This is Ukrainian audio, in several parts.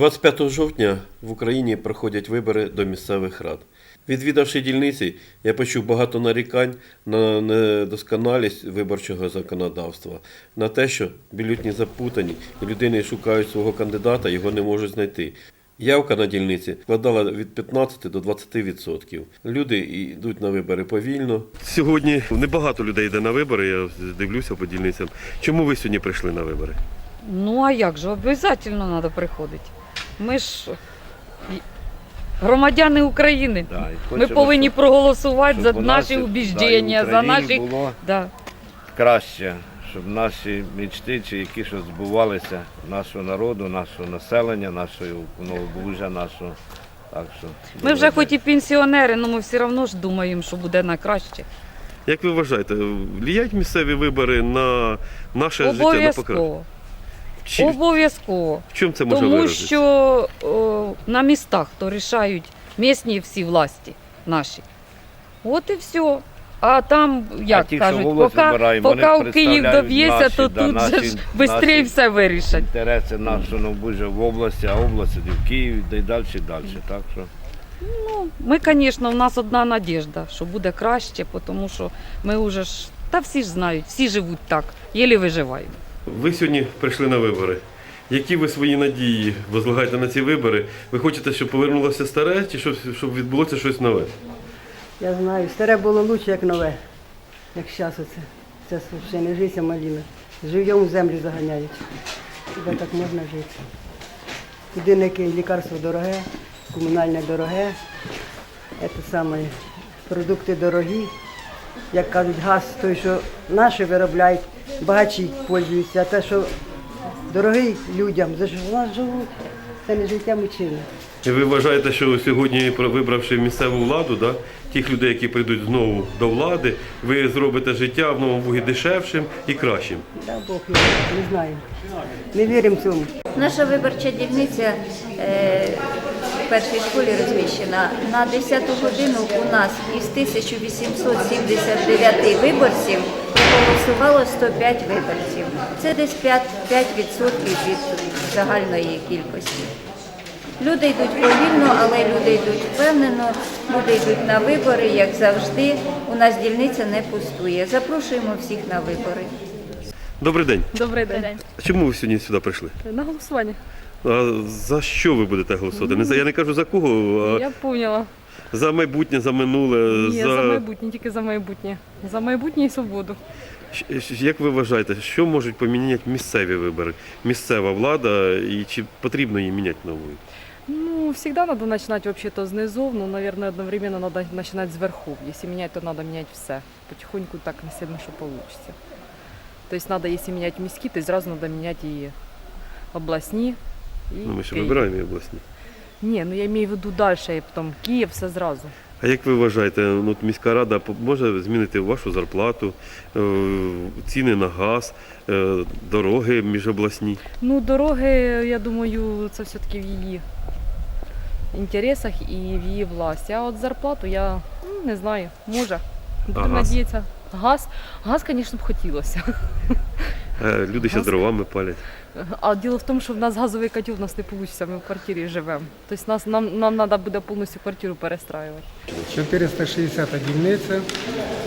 25 жовтня в Україні проходять вибори до місцевих рад. Відвідавши дільниці, я почув багато нарікань на недосконалість виборчого законодавства, на те, що бюлетні запутані і людини шукають свого кандидата, його не можуть знайти. Явка на дільниці складала від 15 до 20%. Люди йдуть на вибори повільно. Сьогодні небагато людей йде на вибори, я дивлюся по дільницям. Чому ви сьогодні прийшли на вибори? Ну а як же, обов'язково треба приходити. Ми ж громадяни України. Да, Ми хочемо, повинні щоб- проголосувати щоб за у наші нас, убіждення, да, і за Україні наші. було Да. краще, щоб наші мечти чи які щось збувалися нашого народу, нашого населення, нашого новобужа, нашого. Так що Ми вже хоч і пенсіонери, але ми все одно ж думаємо, що буде на краще. Як ви вважаєте, вліяють місцеві вибори на наше життя на покраще? Обов'язково. Чи- Обов'язково. В чому це може Тому виразитися? що о, на містах то рішають місні всі власті наші. От і все. А там, як ті, що кажуть, голос поки, вибирають, вони поки в Київ представляють доб'ється, наші, то да, тут наші- же ж швидше наші- все вирішать. інтереси нашого новобужа в області, а область іде в Києві, де й далі, і далі. Так що Ми, звісно, в нас одна надіжда, що буде краще, тому що ми вже ж, та всі ж знають, всі живуть так, єлі виживаємо. Ви сьогодні прийшли на вибори. Які ви свої надії возлагаєте на ці вибори? Ви хочете, щоб повернулося старе, чи щоб, щоб відбулося щось нове? Я знаю, старе було краще, як нове, як зараз оце. Це ще не життя маліна. Живьом в землю заганяють. Хіба так можна жити? Куди не лікарство дороге, комунальне дороге, це саме, продукти дорогі. Як кажуть, газ той, що наші виробляють, багачі пользуються, а те, що дорогий людям, за що нас живуть, це не життя мучення. І ви вважаєте, що сьогодні, про- вибравши місцеву владу, да, тих людей, які прийдуть знову до влади, ви зробите життя в Новому Бугі дешевшим і кращим? Да Бог його, не знаю. Не віримо цьому. Наша виборча дільниця е, першій школі розміщена. На 10 годину у нас із 1879 виборців проголосувало 105 виборців. Це десь 5%, 5% від загальної кількості. Люди йдуть повільно, але люди йдуть впевнено, люди йдуть на вибори, як завжди. У нас дільниця не пустує. Запрошуємо всіх на вибори. Добрий день. Добрий день. Чому ви сьогодні сюди прийшли? На голосування. А за що ви будете голосувати? Не за я не кажу за кого, а Я поняла. за майбутнє, за минуле, Ні, за майбутнє, тільки за майбутнє. За майбутнє і свободу. Щ- щ- Як ви вважаєте, що можуть поміняти місцеві вибори? Місцева влада і чи потрібно її міняти новою? Ну, всегда надо начинать вообще-то но, наверное, одновременно надо начинать сверху. Если менять, то надо менять все. Потихоньку так не сильно, что получится. То есть надо, если менять миски, то сразу надо менять и областни, и Ну, ми ще Київ. вибираємо і обласні. Не, ну я имею в виду дальше, и потом Киев, все сразу. А як ви вважаєте, ну, от міська рада може змінити вашу зарплату, е, ціни на газ, е, дороги міжобласні? Ну, дороги, я думаю, це все-таки в її інтересах і в її власті. А от зарплату я м, не знаю, може. Будемо газ? надіятися. Газ, газ, звісно, б хотілося. Е, Люди ще дровами палять. А діло в тому, що в нас газовий котел в нас не вийде, ми в квартирі живемо. Тобто нас, нам, нам треба буде повністю квартиру перестраювати. 460 дільниця.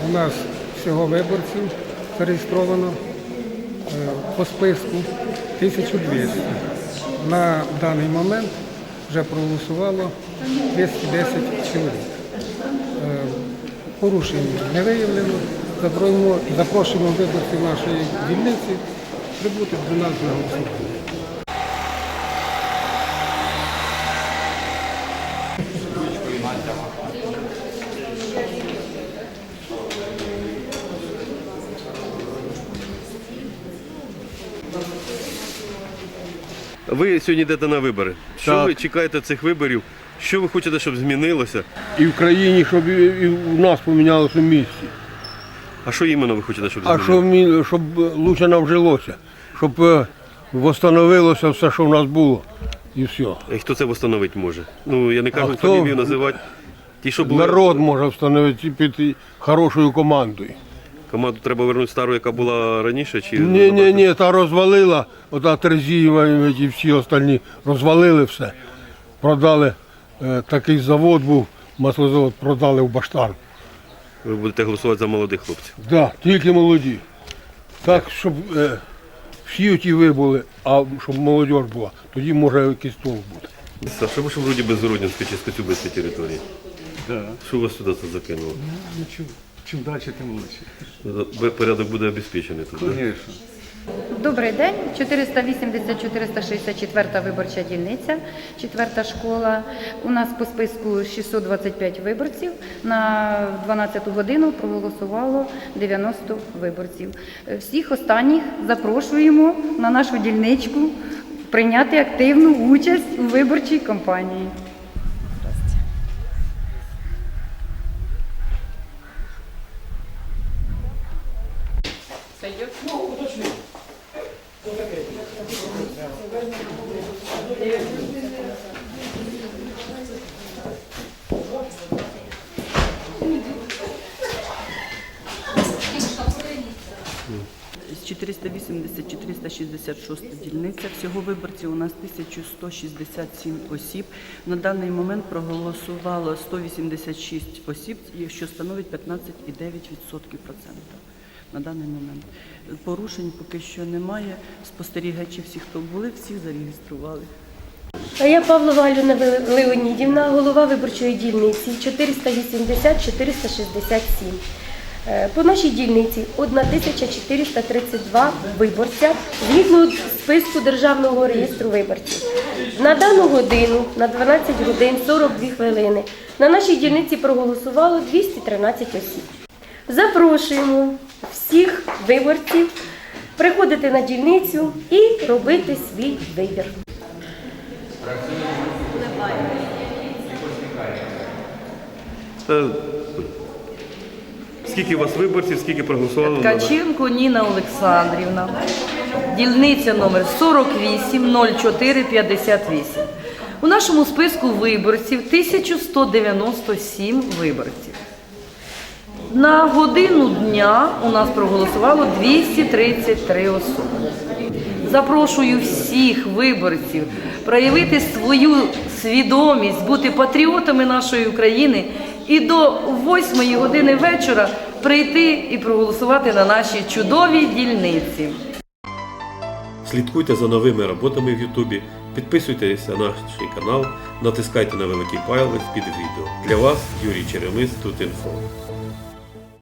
У нас всього виборців зареєстровано е, по списку 1200. На даний момент вже проголосувало 210 чоловік. Е, Порушень не виявлено. Запрошуємо, запрошуємо виборців нашої дільниці прибути до нас на голосування. Ви сьогодні йдете на вибори. Що Так. ви чекаєте цих виборів? Що ви хочете, щоб змінилося? І в країні, щоб і, і у нас помінялося в місті. А що іменно ви хочете, щоб А змінилося? щоб, мі- щоб лучше нам жилося, щоб е, восстановилося все, що в нас було. І все. І хто це встановити може? Ну, я не кажу хто? фамілію називати. Ті, що були... Народ може встановити під хорошою командою. Команду треба вернути стару, яка була раніше, чи Ні, ні, ні, та розвалила, ота Терезієва і всі остальні розвалили все. Продали, е, такий завод був, маслозавод, продали в баштан. Ви будете голосувати за молодих хлопців. Так, да, тільки молоді. Так, щоб е, всі ті вибули, а щоб молодь була, тоді може якийсь толк бути. Саша, ви ж вроді безгороднянська чи Скоцюбинська території. Да. Що вас сюди це закинуло? Ну, чим, чим далі, тим лучше. Порядок буде обезпечений тут. Звісно. Добрий день. 480-464 виборча дільниця, четверта школа. У нас по списку 625 виборців. На 12 годину проголосувало 90 виборців. Е, Всіх останніх запрошуємо на нашу дільничку прийняти активну участь у виборчій кампанії. З 480-466 дільниця. Всього виборців у нас 1167 осіб. На даний момент проголосувало 186 осіб, що становить 15,9% процента на даний момент. Порушень поки що немає. Спостерігачі всі, хто були, всіх зареєстрували. А я Павлова Альона Леонідівна, голова виборчої дільниці 480-467. Е, По нашій дільниці 1432 виборця згідно списку Державного реєстру виборців. На дану годину, на 12 годин 42 хвилини, на нашій дільниці проголосувало 213 осіб. Запрошуємо всіх виборців приходити на дільницю і робити свій вибір. Та, Скільки у вас виборців, скільки проголосувало? Ткаченко Ніна Олександрівна, дільниця номер 480458. У нашому списку виборців 1197 виборців. На годину дня у нас проголосувало 233 особи. Запрошую всіх виборців проявити свою свідомість, бути патріотами нашої України і до 8 години вечора прийти і проголосувати на нашій чудовій дільниці. Слідкуйте за новими роботами в Ютубі, підписуйтесь на наш канал, натискайте на великий палець під відео. Для вас Юрій Черемис, тут інфо.